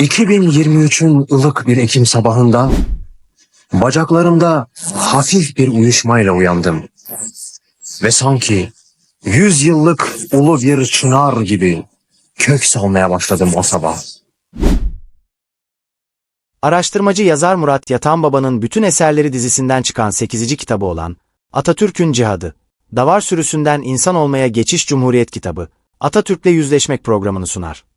2023'ün ılık bir Ekim sabahında bacaklarımda hafif bir uyuşmayla uyandım. Ve sanki yüz yıllık ulu bir çınar gibi kök salmaya başladım o sabah. Araştırmacı yazar Murat Yatan Baba'nın bütün eserleri dizisinden çıkan 8. kitabı olan Atatürk'ün Cihadı, Davar Sürüsünden İnsan Olmaya Geçiş Cumhuriyet kitabı, Atatürk'le Yüzleşmek programını sunar.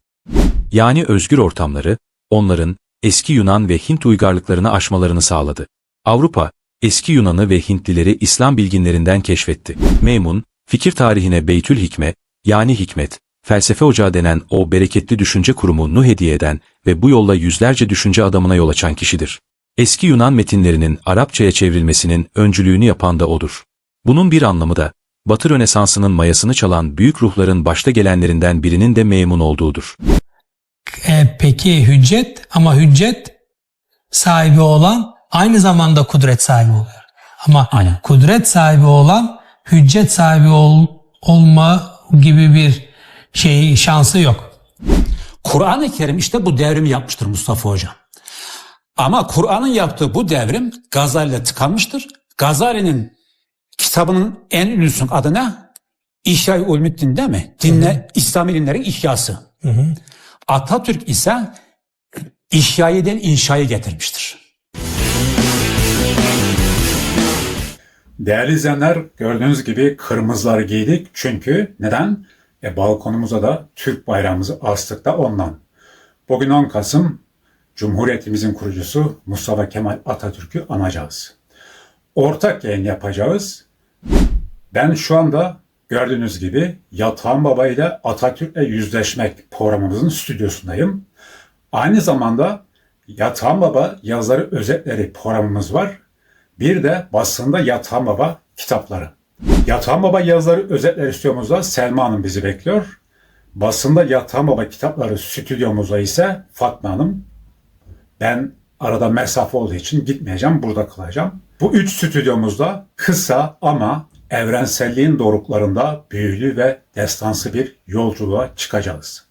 Yani özgür ortamları, onların eski Yunan ve Hint uygarlıklarını aşmalarını sağladı. Avrupa, eski Yunan'ı ve Hintlileri İslam bilginlerinden keşfetti. Meymun, fikir tarihine Beytül Hikme, yani hikmet, felsefe ocağı denen o bereketli düşünce kurumu hediye eden ve bu yolla yüzlerce düşünce adamına yol açan kişidir. Eski Yunan metinlerinin Arapçaya çevrilmesinin öncülüğünü yapan da odur. Bunun bir anlamı da, Batı Rönesansı'nın mayasını çalan büyük ruhların başta gelenlerinden birinin de Meymun olduğudur. E, peki hüccet ama hüccet sahibi olan aynı zamanda kudret sahibi oluyor. Ama Aynen. kudret sahibi olan hüccet sahibi ol- olma gibi bir şey şansı yok. Kur'an-ı Kerim işte bu devrimi yapmıştır Mustafa Hocam. Ama Kur'an'ın yaptığı bu devrim Gazali'yle tıkanmıştır. Gazali'nin kitabının en ünlüsünün adı ne? İhya-i Ulumuddin değil mi? Dinle, İslam ilimlerin ihyası. Atatürk ise İhya'yı inşayı getirmiştir. Değerli izleyenler gördüğünüz gibi kırmızılar giydik. Çünkü neden? E, balkonumuza da Türk bayrağımızı astık da ondan. Bugün 10 Kasım Cumhuriyetimizin kurucusu Mustafa Kemal Atatürk'ü anacağız. Ortak yayın yapacağız. Ben şu anda gördüğünüz gibi Yatağan Baba ile Atatürk'le yüzleşmek programımızın stüdyosundayım. Aynı zamanda Yatağan Baba yazarı özetleri programımız var. Bir de basında Yatağan Baba kitapları. Yatağan Baba yazarı özetleri stüdyomuzda Selma Hanım bizi bekliyor. Basında Yatağan Baba kitapları stüdyomuzda ise Fatma Hanım. Ben arada mesafe olduğu için gitmeyeceğim, burada kalacağım. Bu üç stüdyomuzda kısa ama evrenselliğin doruklarında büyülü ve destansı bir yolculuğa çıkacağız.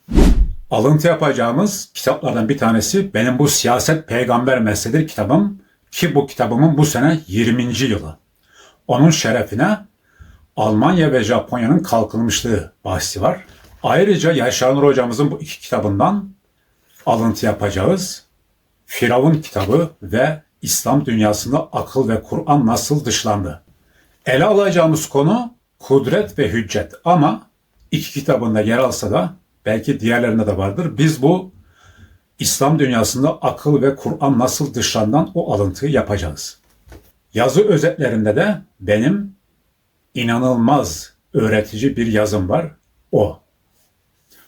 Alıntı yapacağımız kitaplardan bir tanesi benim bu Siyaset Peygamber Mesleğidir kitabım ki bu kitabımın bu sene 20. yılı. Onun şerefine Almanya ve Japonya'nın kalkınmışlığı bahsi var. Ayrıca Yaşar Nur hocamızın bu iki kitabından alıntı yapacağız. Firavun kitabı ve İslam dünyasında akıl ve Kur'an nasıl dışlandı? Ele alacağımız konu kudret ve hüccet ama iki kitabında yer alsa da belki diğerlerinde de vardır. Biz bu İslam dünyasında akıl ve Kur'an nasıl dışlandan o alıntıyı yapacağız. Yazı özetlerinde de benim inanılmaz öğretici bir yazım var. O.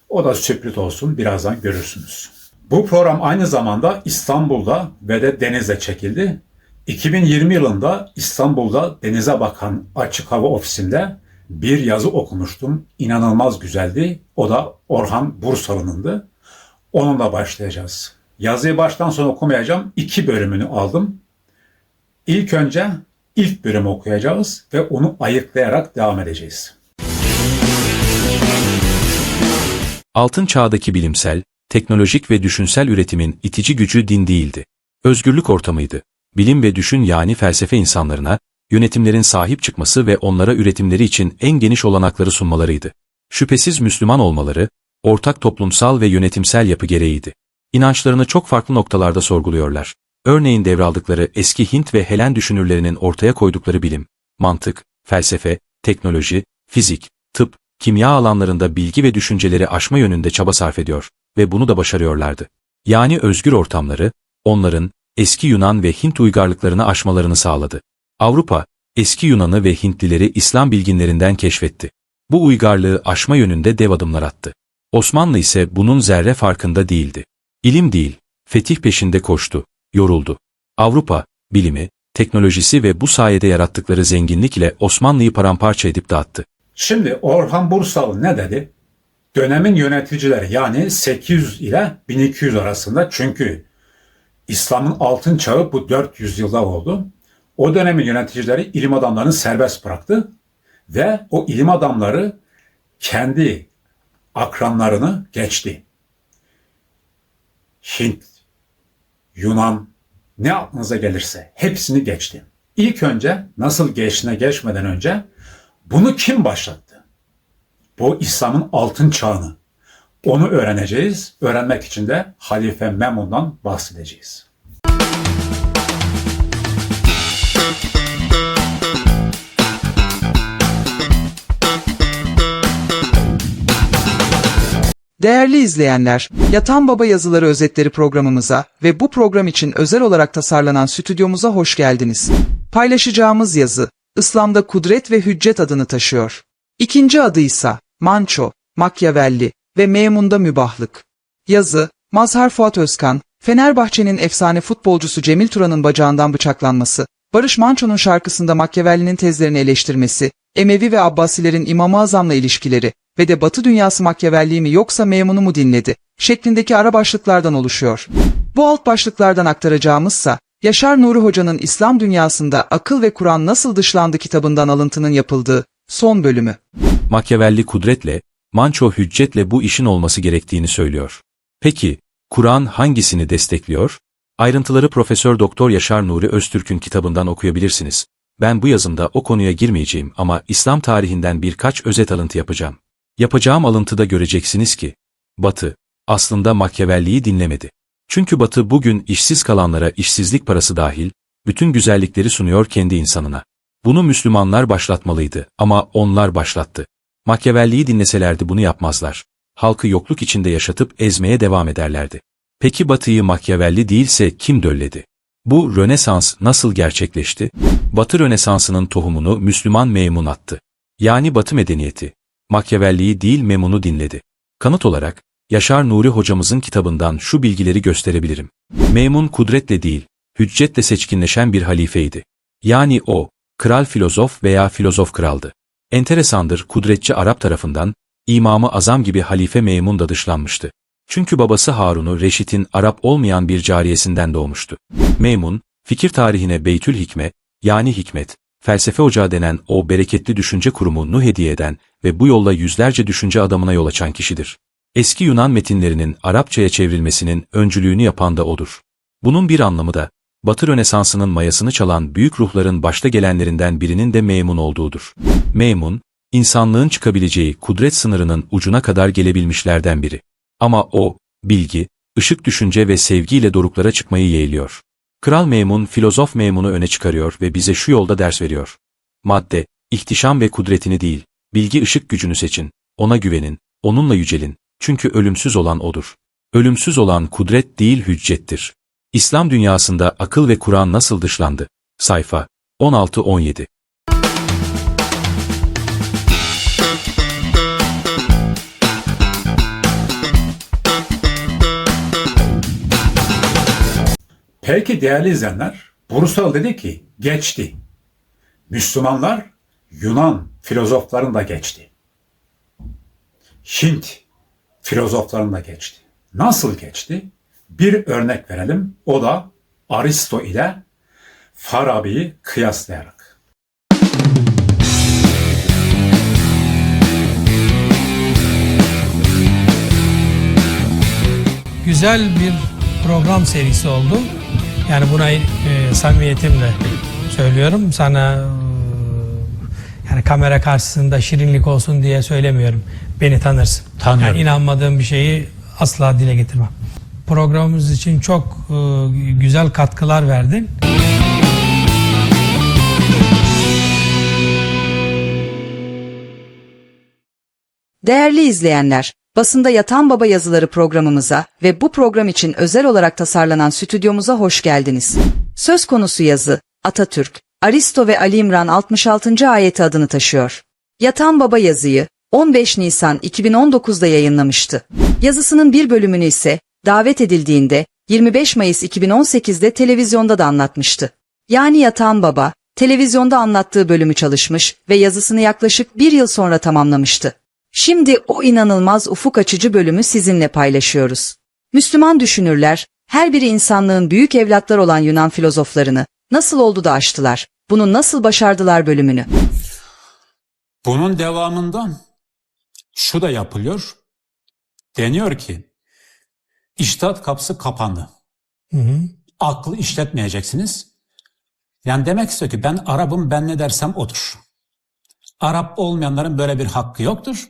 O da sürpriz olsun birazdan görürsünüz. Bu program aynı zamanda İstanbul'da ve de denizde çekildi. 2020 yılında İstanbul'da denize bakan açık hava ofisinde bir yazı okumuştum. İnanılmaz güzeldi. O da Orhan Bursalı'nındı. Onunla başlayacağız. Yazıyı baştan sona okumayacağım. İki bölümünü aldım. İlk önce ilk bölümü okuyacağız ve onu ayıklayarak devam edeceğiz. Altın çağdaki bilimsel, teknolojik ve düşünsel üretimin itici gücü din değildi. Özgürlük ortamıydı. Bilim ve düşün yani felsefe insanlarına, yönetimlerin sahip çıkması ve onlara üretimleri için en geniş olanakları sunmalarıydı. Şüphesiz Müslüman olmaları, ortak toplumsal ve yönetimsel yapı gereğiydi. İnançlarını çok farklı noktalarda sorguluyorlar. Örneğin devraldıkları eski Hint ve Helen düşünürlerinin ortaya koydukları bilim, mantık, felsefe, teknoloji, fizik, tıp, kimya alanlarında bilgi ve düşünceleri aşma yönünde çaba sarf ediyor ve bunu da başarıyorlardı. Yani özgür ortamları, onların eski Yunan ve Hint uygarlıklarını aşmalarını sağladı. Avrupa, eski Yunan'ı ve Hintlileri İslam bilginlerinden keşfetti. Bu uygarlığı aşma yönünde dev adımlar attı. Osmanlı ise bunun zerre farkında değildi. İlim değil, fetih peşinde koştu, yoruldu. Avrupa, bilimi, teknolojisi ve bu sayede yarattıkları zenginlik ile Osmanlı'yı paramparça edip dağıttı. Şimdi Orhan Bursalı ne dedi? Dönemin yöneticileri yani 800 ile 1200 arasında çünkü İslam'ın altın çağı bu 400 yılda oldu. O dönemin yöneticileri ilim adamlarını serbest bıraktı ve o ilim adamları kendi akranlarını geçti. Hint, Yunan, ne aklınıza gelirse hepsini geçti. İlk önce nasıl geçtiğine geçmeden önce bunu kim başlattı? Bu İslam'ın altın çağını. Onu öğreneceğiz. Öğrenmek için de Halife Memun'dan bahsedeceğiz. Değerli izleyenler, Yatan Baba Yazıları Özetleri programımıza ve bu program için özel olarak tasarlanan stüdyomuza hoş geldiniz. Paylaşacağımız yazı, İslam'da Kudret ve Hüccet adını taşıyor. İkinci adı ise Manço, Makyavelli ve Memun'da Mübahlık. Yazı, Mazhar Fuat Özkan, Fenerbahçe'nin efsane futbolcusu Cemil Turan'ın bacağından bıçaklanması, Barış Manço'nun şarkısında Makyavelli'nin tezlerini eleştirmesi, Emevi ve Abbasilerin İmam-ı Azam'la ilişkileri ve de Batı dünyası Makyavelli mi yoksa Memun'u mu dinledi şeklindeki ara başlıklardan oluşuyor. Bu alt başlıklardan aktaracağımızsa, Yaşar Nuri Hoca'nın İslam dünyasında Akıl ve Kur'an nasıl dışlandı kitabından alıntının yapıldığı son bölümü. Makyavelli kudretle, Manço hüccetle bu işin olması gerektiğini söylüyor. Peki, Kur'an hangisini destekliyor? Ayrıntıları Profesör Doktor Yaşar Nuri Öztürk'ün kitabından okuyabilirsiniz. Ben bu yazımda o konuya girmeyeceğim ama İslam tarihinden birkaç özet alıntı yapacağım. Yapacağım alıntıda göreceksiniz ki, Batı, aslında Makyavelli'yi dinlemedi. Çünkü Batı bugün işsiz kalanlara işsizlik parası dahil, bütün güzellikleri sunuyor kendi insanına. Bunu Müslümanlar başlatmalıydı ama onlar başlattı. Makyavelli'yi dinleselerdi bunu yapmazlar. Halkı yokluk içinde yaşatıp ezmeye devam ederlerdi. Peki Batı'yı Makyavelli değilse kim dölledi? Bu Rönesans nasıl gerçekleşti? Batı Rönesansı'nın tohumunu Müslüman Memun attı. Yani Batı medeniyeti. Makyavelli'yi değil Memun'u dinledi. Kanıt olarak, Yaşar Nuri hocamızın kitabından şu bilgileri gösterebilirim. Memun kudretle değil, hüccetle seçkinleşen bir halifeydi. Yani o, kral filozof veya filozof kraldı. Enteresandır kudretçi Arap tarafından, İmamı Azam gibi halife Memun da dışlanmıştı. Çünkü babası Harun'u Reşit'in Arap olmayan bir cariyesinden doğmuştu. Memun, fikir tarihine Beytül Hikme, yani hikmet, felsefe ocağı denen o bereketli düşünce kurumunu hediye eden ve bu yolla yüzlerce düşünce adamına yol açan kişidir. Eski Yunan metinlerinin Arapçaya çevrilmesinin öncülüğünü yapan da odur. Bunun bir anlamı da, Batı Rönesansı'nın mayasını çalan büyük ruhların başta gelenlerinden birinin de Meymun olduğudur. Meymun, insanlığın çıkabileceği kudret sınırının ucuna kadar gelebilmişlerden biri. Ama o, bilgi, ışık düşünce ve sevgiyle doruklara çıkmayı yeğliyor. Kral Meymun, filozof Meymun'u öne çıkarıyor ve bize şu yolda ders veriyor. Madde, ihtişam ve kudretini değil, bilgi ışık gücünü seçin, ona güvenin, onunla yücelin, çünkü ölümsüz olan odur. Ölümsüz olan kudret değil hüccettir. İslam dünyasında akıl ve Kur'an nasıl dışlandı? Sayfa 16-17 Peki değerli izleyenler, Brusel dedi ki geçti. Müslümanlar Yunan filozoflarını da geçti. Hint filozoflarını da geçti. Nasıl geçti? Bir örnek verelim. O da Aristo ile Farabi'yi kıyaslayarak. Güzel bir program serisi oldu. Yani buna e, samimiyetimle söylüyorum. Sana e, yani kamera karşısında şirinlik olsun diye söylemiyorum. Beni tanırsın. Tanıyorum. Yani inanmadığım bir şeyi asla dile getirmem. Programımız için çok e, güzel katkılar verdin. Değerli izleyenler, basında Yatan Baba yazıları programımıza ve bu program için özel olarak tasarlanan stüdyomuza hoş geldiniz. Söz konusu yazı, Atatürk, Aristo ve Ali İmran 66. ayeti adını taşıyor. Yatan Baba yazıyı 15 Nisan 2019'da yayınlamıştı. Yazısının bir bölümünü ise davet edildiğinde 25 Mayıs 2018'de televizyonda da anlatmıştı. Yani Yatan Baba, televizyonda anlattığı bölümü çalışmış ve yazısını yaklaşık bir yıl sonra tamamlamıştı. Şimdi o inanılmaz ufuk açıcı bölümü sizinle paylaşıyoruz. Müslüman düşünürler, her biri insanlığın büyük evlatlar olan Yunan filozoflarını nasıl oldu da aştılar, bunu nasıl başardılar bölümünü. Bunun devamında şu da yapılıyor. Deniyor ki İçtihat kapısı kapandı. Hı hı. Aklı işletmeyeceksiniz. Yani demek istiyor ki ben Arap'ım ben ne dersem odur. Arap olmayanların böyle bir hakkı yoktur.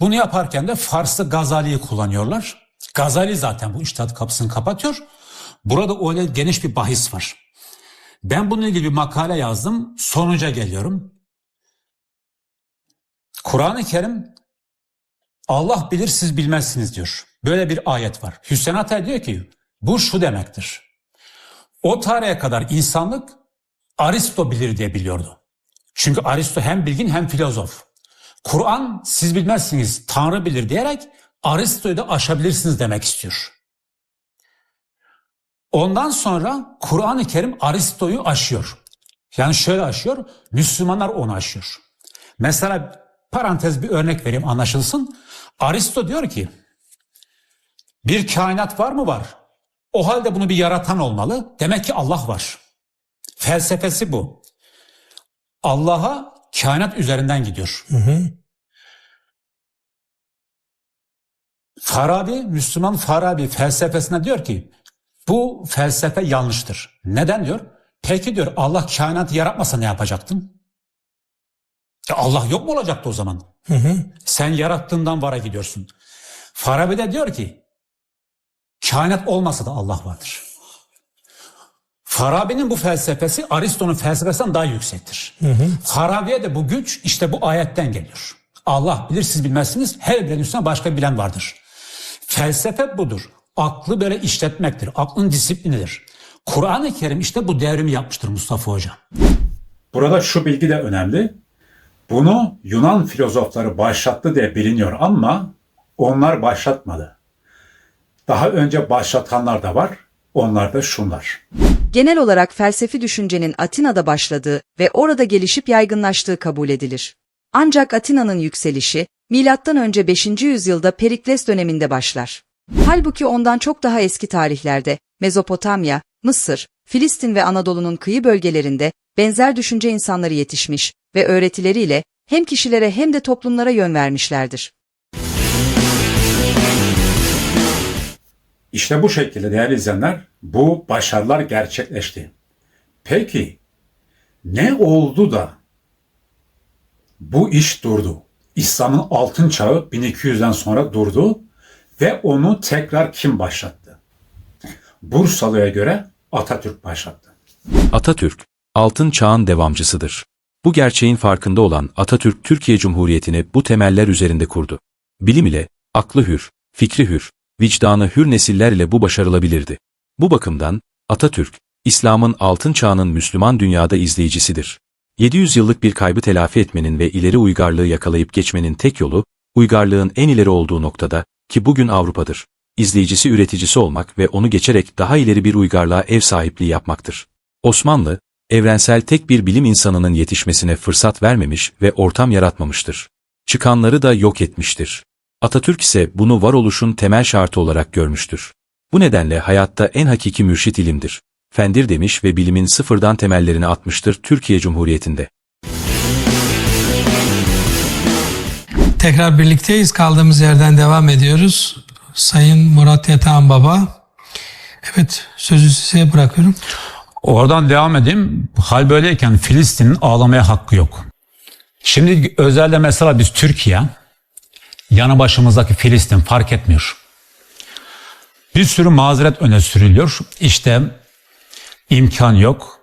Bunu yaparken de Fars'ta Gazali'yi kullanıyorlar. Gazali zaten bu içtihat kapısını kapatıyor. Burada öyle geniş bir bahis var. Ben bununla ilgili bir makale yazdım. Sonuca geliyorum. Kur'an-ı Kerim Allah bilir siz bilmezsiniz diyor. Böyle bir ayet var. Hüseyin Atay diyor ki bu şu demektir. O tarihe kadar insanlık Aristo bilir diye biliyordu. Çünkü Aristo hem bilgin hem filozof. Kur'an siz bilmezsiniz Tanrı bilir diyerek Aristo'yu da aşabilirsiniz demek istiyor. Ondan sonra Kur'an-ı Kerim Aristo'yu aşıyor. Yani şöyle aşıyor, Müslümanlar onu aşıyor. Mesela parantez bir örnek vereyim anlaşılsın. Aristo diyor ki, bir kainat var mı var? O halde bunu bir yaratan olmalı. Demek ki Allah var. Felsefesi bu. Allah'a kainat üzerinden gidiyor. Farabi, Müslüman Farabi felsefesine diyor ki bu felsefe yanlıştır. Neden diyor? Peki diyor Allah kainatı yaratmasa ne yapacaktın? E Allah yok mu olacaktı o zaman? Sen yarattığından vara gidiyorsun. Farabi de diyor ki kainat olmasa da Allah vardır. Farabi'nin bu felsefesi Aristo'nun felsefesinden daha yüksektir. Farabi'ye de bu güç işte bu ayetten geliyor. Allah bilir siz bilmezsiniz her bilen üstüne başka bilen vardır. Felsefe budur. Aklı böyle işletmektir. Aklın disiplinidir. Kur'an-ı Kerim işte bu devrimi yapmıştır Mustafa Hocam. Burada şu bilgi de önemli. Bunu Yunan filozofları başlattı diye biliniyor ama onlar başlatmadı. Daha önce başlatanlar da var. Onlar da şunlar. Genel olarak felsefi düşüncenin Atina'da başladığı ve orada gelişip yaygınlaştığı kabul edilir. Ancak Atina'nın yükselişi milattan önce 5. yüzyılda Perikles döneminde başlar. Halbuki ondan çok daha eski tarihlerde Mezopotamya, Mısır, Filistin ve Anadolu'nun kıyı bölgelerinde benzer düşünce insanları yetişmiş ve öğretileriyle hem kişilere hem de toplumlara yön vermişlerdir. İşte bu şekilde değerli izleyenler bu başarılar gerçekleşti. Peki ne oldu da bu iş durdu? İslam'ın altın çağı 1200'den sonra durdu ve onu tekrar kim başlattı? Bursalı'ya göre Atatürk başlattı. Atatürk, altın çağın devamcısıdır. Bu gerçeğin farkında olan Atatürk Türkiye Cumhuriyeti'ni bu temeller üzerinde kurdu. Bilim ile, aklı hür, fikri hür, vicdanı hür nesiller ile bu başarılabilirdi. Bu bakımdan, Atatürk, İslam'ın altın çağının Müslüman dünyada izleyicisidir. 700 yıllık bir kaybı telafi etmenin ve ileri uygarlığı yakalayıp geçmenin tek yolu, uygarlığın en ileri olduğu noktada, ki bugün Avrupa'dır, izleyicisi üreticisi olmak ve onu geçerek daha ileri bir uygarlığa ev sahipliği yapmaktır. Osmanlı, evrensel tek bir bilim insanının yetişmesine fırsat vermemiş ve ortam yaratmamıştır. Çıkanları da yok etmiştir. Atatürk ise bunu varoluşun temel şartı olarak görmüştür. Bu nedenle hayatta en hakiki mürşit ilimdir. Fendir demiş ve bilimin sıfırdan temellerini atmıştır Türkiye Cumhuriyeti'nde. Tekrar birlikteyiz. Kaldığımız yerden devam ediyoruz. Sayın Murat Yatağan Baba. Evet sözü size bırakıyorum. Oradan devam edeyim. Hal böyleyken Filistin'in ağlamaya hakkı yok. Şimdi özelde mesela biz Türkiye, yanı başımızdaki Filistin fark etmiyor. Bir sürü mazeret öne sürülüyor. İşte imkan yok.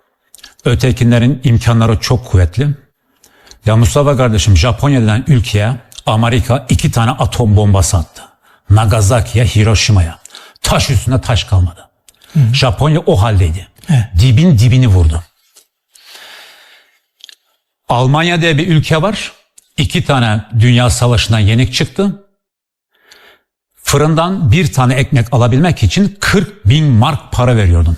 Ötekilerin imkanları çok kuvvetli. Ya Mustafa kardeşim Japonya denen ülkeye Amerika iki tane atom bombası attı. Nagasaki'ye, Hiroşima'ya. Taş üstünde taş kalmadı. Japonya o haldeydi. Dibin dibini vurdu. Almanya diye bir ülke var. İki tane dünya savaşından yenik çıktı. Fırından bir tane ekmek alabilmek için 40 bin mark para veriyordun.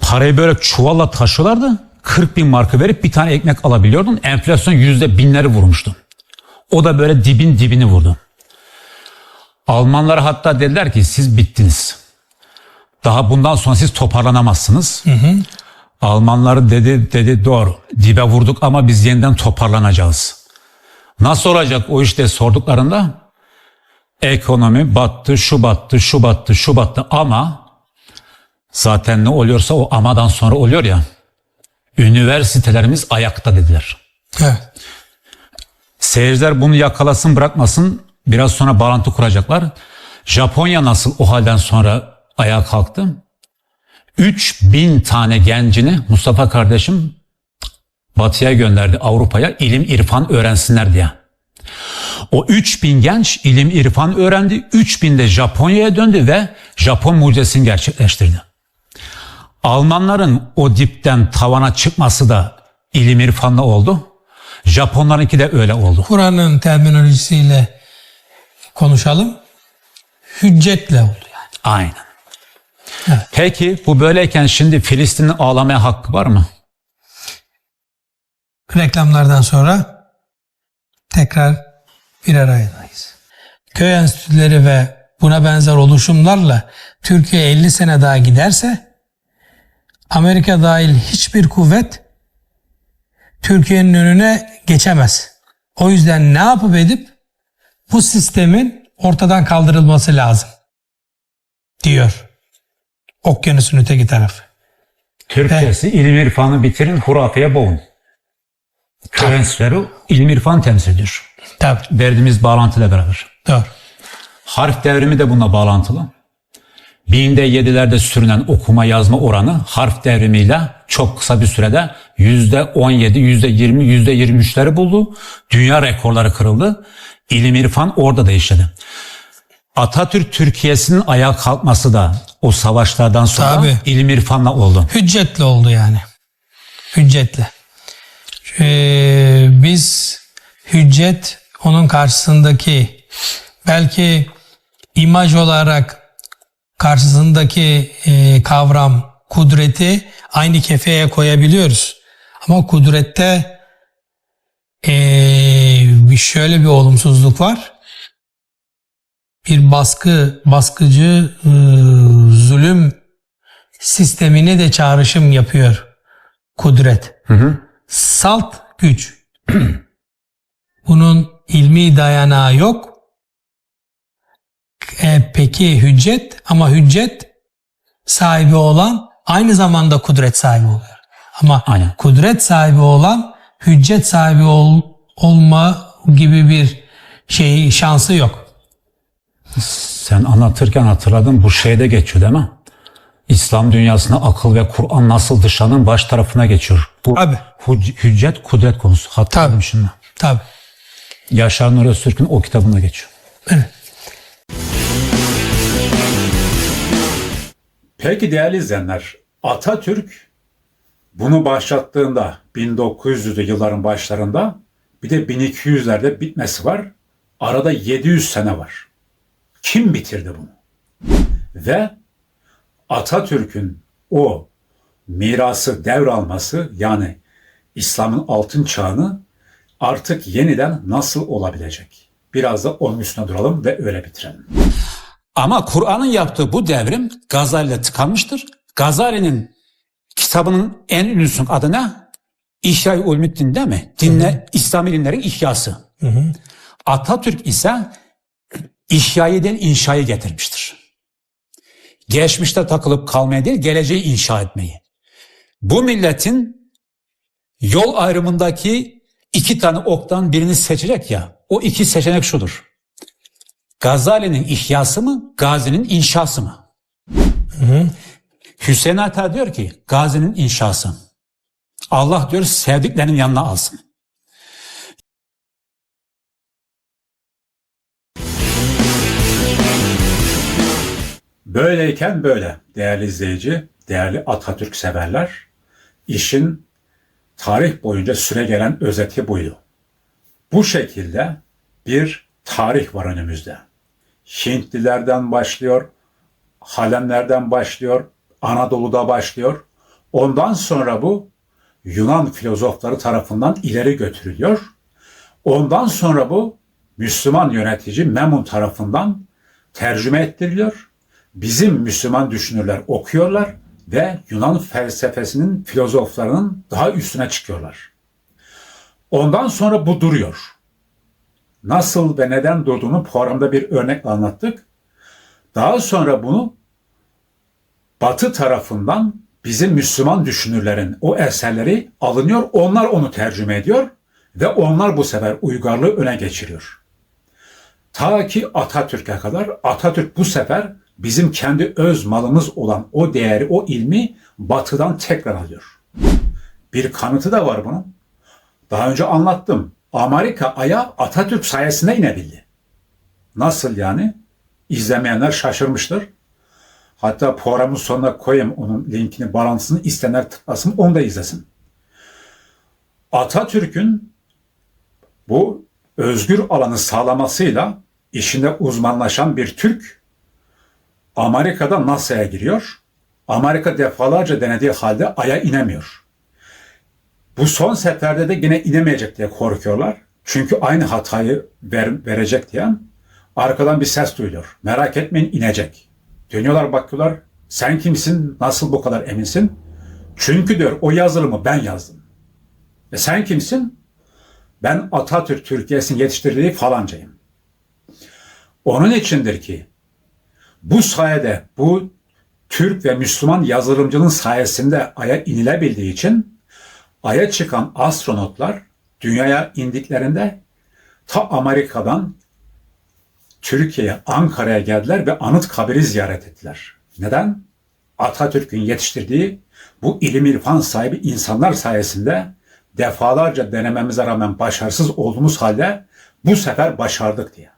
Parayı böyle çuvalla taşıyorlardı. 40 bin markı verip bir tane ekmek alabiliyordun. Enflasyon yüzde binleri vurmuştu. O da böyle dibin dibini vurdu. Almanlara hatta dediler ki siz bittiniz. Daha bundan sonra siz toparlanamazsınız. Almanları dedi dedi doğru. Dibe vurduk ama biz yeniden toparlanacağız. Nasıl olacak o işte sorduklarında Ekonomi battı, şu battı, şu battı, şu battı ama zaten ne oluyorsa o amadan sonra oluyor ya. Üniversitelerimiz ayakta dediler. Evet. Seyirciler bunu yakalasın bırakmasın biraz sonra bağlantı kuracaklar. Japonya nasıl o halden sonra ayağa kalktı? 3000 tane gencini Mustafa kardeşim batıya gönderdi Avrupa'ya ilim irfan öğrensinler diye. O 3000 genç ilim irfan öğrendi. 3000 de Japonya'ya döndü ve Japon mucizesini gerçekleştirdi. Almanların o dipten tavana çıkması da ilim irfanla oldu. Japonlarınki de öyle oldu. Kur'an'ın terminolojisiyle konuşalım. Hüccetle oldu yani. Aynen. Peki bu böyleyken şimdi Filistin'in ağlamaya hakkı var mı? Reklamlardan sonra tekrar bir aradayız. Köy enstitüleri ve buna benzer oluşumlarla Türkiye 50 sene daha giderse Amerika dahil hiçbir kuvvet Türkiye'nin önüne geçemez. O yüzden ne yapıp edip bu sistemin ortadan kaldırılması lazım diyor. Okyanusun öteki tarafı. Türkçesi ilim irfanı bitirin, hurafeye boğun. Enstitüleri ilim irfan temsil ediyor. Tabii. Verdiğimiz bağlantıyla beraber. Doğru. Harf devrimi de bununla bağlantılı. Binde yedilerde sürünen okuma yazma oranı harf devrimiyle çok kısa bir sürede yüzde on yedi, yüzde yirmi, yüzde yirmi üçleri buldu. Dünya rekorları kırıldı. İlim irfan orada da işledi. Atatürk Türkiye'sinin ayağa kalkması da o savaşlardan sonra Tabii. ilim irfanla oldu. Hüccetle oldu yani. Hüccetle. Ee, biz hüccet onun karşısındaki belki imaj olarak karşısındaki e, kavram kudreti aynı kefeye koyabiliyoruz. Ama kudrette e, şöyle bir olumsuzluk var. Bir baskı, baskıcı e, zulüm sistemine de çağrışım yapıyor kudret. Salt güç. Bunun ilmi dayanağı yok. E, peki hüccet ama hüccet sahibi olan aynı zamanda kudret sahibi oluyor. Ama Aynen. kudret sahibi olan hüccet sahibi ol, olma gibi bir şey şansı yok. Sen anlatırken hatırladım bu şeyde geçiyor değil mi? İslam dünyasına akıl ve Kur'an nasıl dışlanın baş tarafına geçiyor. Bu Tabii. hüc- hüccet kudret konusu. Hatırladım Tabii. şimdi. Tabii. Yaşar Nur Öztürk'ün o kitabında geçiyor. Peki değerli izleyenler, Atatürk bunu başlattığında 1900'lü yılların başlarında bir de 1200'lerde bitmesi var. Arada 700 sene var. Kim bitirdi bunu? Ve Atatürk'ün o mirası devralması yani İslam'ın altın çağını artık yeniden nasıl olabilecek? Biraz da onun üstüne duralım ve öyle bitirelim. Ama Kur'an'ın yaptığı bu devrim Gazali ile tıkanmıştır. Gazali'nin kitabının en ünlüsün adı ne? İhya-i Ulumuddin değil mi? Dinle, İslam ilimlerin ihyası. Atatürk ise İhya'yı değil inşayı getirmiştir. Geçmişte takılıp kalmaya değil geleceği inşa etmeyi. Bu milletin yol ayrımındaki iki tane oktan birini seçecek ya o iki seçenek şudur. Gazali'nin ihyası mı, Gazi'nin inşası mı? Hüseyin Ata diyor ki Gazi'nin inşası. Allah diyor sevdiklerinin yanına alsın. Böyleyken böyle değerli izleyici, değerli Atatürk severler. İşin tarih boyunca süre gelen özeti buydu. Bu şekilde bir tarih var önümüzde. Hintlilerden başlıyor, Halemlerden başlıyor, Anadolu'da başlıyor. Ondan sonra bu Yunan filozofları tarafından ileri götürülüyor. Ondan sonra bu Müslüman yönetici Memun tarafından tercüme ettiriliyor. Bizim Müslüman düşünürler okuyorlar ve Yunan felsefesinin filozoflarının daha üstüne çıkıyorlar. Ondan sonra bu duruyor. nasıl ve neden durduğunu programda bir örnekle anlattık. Daha sonra bunu Batı tarafından bizim Müslüman düşünürlerin o eserleri alınıyor, onlar onu tercüme ediyor ve onlar bu sefer uygarlığı öne geçiriyor. Ta ki Atatürk'e kadar Atatürk bu sefer bizim kendi öz malımız olan o değeri, o ilmi batıdan tekrar alıyor. Bir kanıtı da var bunun. Daha önce anlattım. Amerika Ay'a Atatürk sayesinde inebildi. Nasıl yani? İzlemeyenler şaşırmıştır. Hatta programın sonuna koyayım onun linkini, bağlantısını isteyenler tıklasın, onu da izlesin. Atatürk'ün bu özgür alanı sağlamasıyla işinde uzmanlaşan bir Türk Amerika'da NASA'ya giriyor. Amerika defalarca denediği halde Ay'a inemiyor. Bu son seferde de yine inemeyecek diye korkuyorlar. Çünkü aynı hatayı ver, verecek diye arkadan bir ses duyuluyor. Merak etmeyin inecek. Dönüyorlar bakıyorlar. Sen kimsin? Nasıl bu kadar eminsin? Çünkü diyor o yazılımı ben yazdım. Ve sen kimsin? Ben Atatürk Türkiye'sini yetiştirdiği falancayım. Onun içindir ki bu sayede bu Türk ve Müslüman yazılımcının sayesinde Ay'a inilebildiği için Ay'a çıkan astronotlar dünyaya indiklerinde ta Amerika'dan Türkiye'ye, Ankara'ya geldiler ve Anıtkabir'i ziyaret ettiler. Neden? Atatürk'ün yetiştirdiği bu ilim irfan sahibi insanlar sayesinde defalarca denememize rağmen başarısız olduğumuz halde bu sefer başardık diye.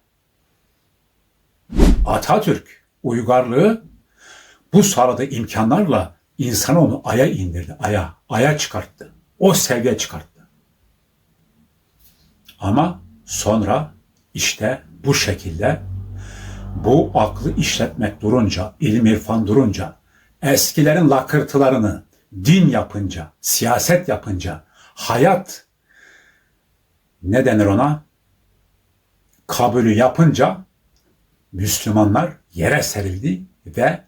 Atatürk uygarlığı bu sağladığı imkanlarla insanı onu aya indirdi, aya, aya çıkarttı. O seviye çıkarttı. Ama sonra işte bu şekilde bu aklı işletmek durunca, ilim irfan durunca, eskilerin lakırtılarını din yapınca, siyaset yapınca, hayat ne denir ona? Kabulü yapınca Müslümanlar yere serildi ve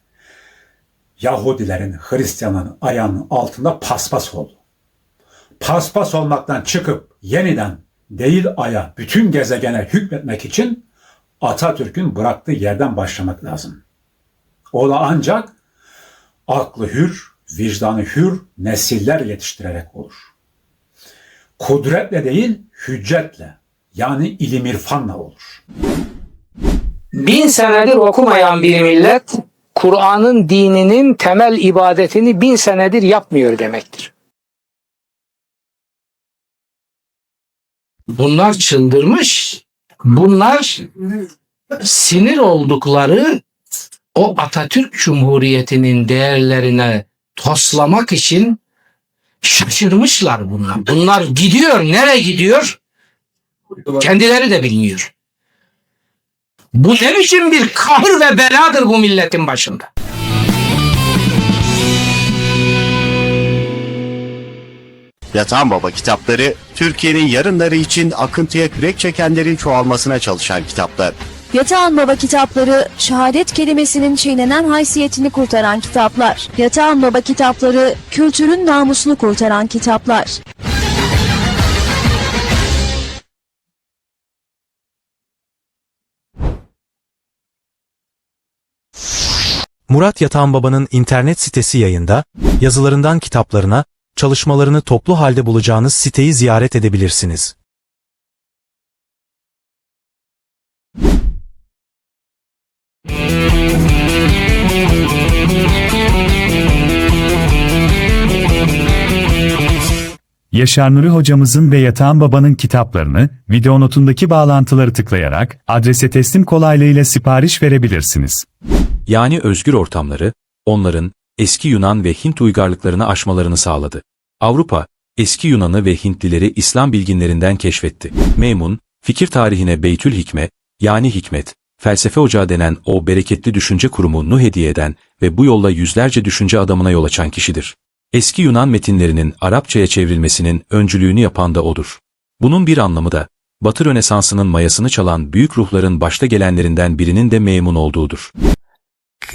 Yahudilerin, Hristiyanların ayağının altında paspas oldu. Paspas olmaktan çıkıp yeniden değil aya, bütün gezegene hükmetmek için Atatürk'ün bıraktığı yerden başlamak lazım. O da ancak aklı hür, vicdanı hür nesiller yetiştirerek olur. Kudretle değil, hüccetle yani ilim irfanla olur. bin senedir okumayan bir millet Kur'an'ın dininin temel ibadetini bin senedir yapmıyor demektir. Bunlar çıldırmış. Bunlar sinir oldukları o Atatürk Cumhuriyeti'nin değerlerine toslamak için şaşırmışlar bunlar. Bunlar gidiyor. Nereye gidiyor? Kendileri de bilmiyor. Bu ne biçim bir kahır ve beladır bu milletin başında. Yatan Baba kitapları, Türkiye'nin yarınları için akıntıya kürek çekenlerin çoğalmasına çalışan kitaplar. Yatağan Baba kitapları, şehadet kelimesinin çiğnenen haysiyetini kurtaran kitaplar. Yatağan Baba kitapları, kültürün namusunu kurtaran kitaplar. Murat Yatan Baba'nın internet sitesi yayında, yazılarından kitaplarına, çalışmalarını toplu halde bulacağınız siteyi ziyaret edebilirsiniz. Yaşar Nuri hocamızın ve Yatağan Baba'nın kitaplarını video notundaki bağlantıları tıklayarak adrese teslim kolaylığıyla sipariş verebilirsiniz. Yani özgür ortamları, onların eski Yunan ve Hint uygarlıklarını aşmalarını sağladı. Avrupa, eski Yunan'ı ve Hintlileri İslam bilginlerinden keşfetti. Meymun, fikir tarihine Beytül Hikme, yani hikmet, felsefe ocağı denen o bereketli düşünce kurumunu hediye eden ve bu yolla yüzlerce düşünce adamına yol açan kişidir. Eski Yunan metinlerinin Arapçaya çevrilmesinin öncülüğünü yapan da odur. Bunun bir anlamı da, Batı Rönesansı'nın mayasını çalan büyük ruhların başta gelenlerinden birinin de Meymun olduğudur.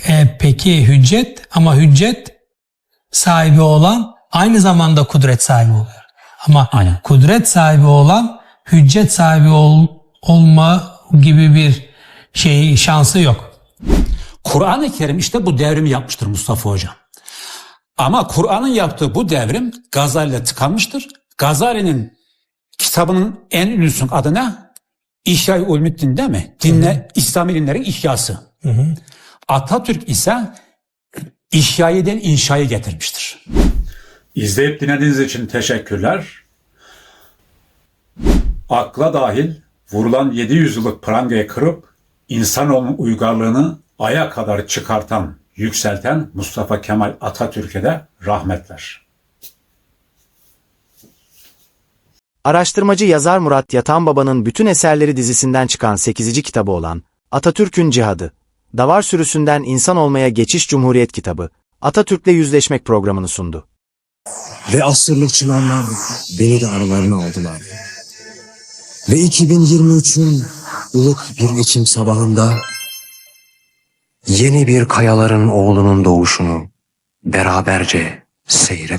E, peki hüccet ama hüccet sahibi olan aynı zamanda kudret sahibi oluyor. Ama Aynen. kudret sahibi olan hüccet sahibi ol- olma gibi bir şey şansı yok. Kur'an-ı Kerim işte bu devrimi yapmıştır Mustafa Hocam. Ama Kur'an'ın yaptığı bu devrim Gazali ile tıkanmıştır. Gazali'nin kitabının en ünlüsün adı ne? İhya-i Ulumuddin değil mi? Dinle, İslam ilimlerin ihyası. Atatürk ise İhya'yı inşayı getirmiştir. İzleyip dinlediğiniz için teşekkürler. Akla dahil vurulan 700 yıllık prangayı kırıp insanoğlunun uygarlığını aya kadar çıkartan, yükselten Mustafa Kemal Atatürk'e de rahmetler. Araştırmacı yazar Murat Yatan Baba'nın bütün eserleri dizisinden çıkan 8. kitabı olan Atatürk'ün Cihadı, Davar Sürüsünden İnsan Olmaya Geçiş Cumhuriyet kitabı, Atatürk'le Yüzleşmek programını sundu. Ve asırlık çınarlar beni de aralarına aldılar. Ve 2023'ün ılık bir Ekim sabahında yeni bir kayaların oğlunun doğuşunu beraberce seyre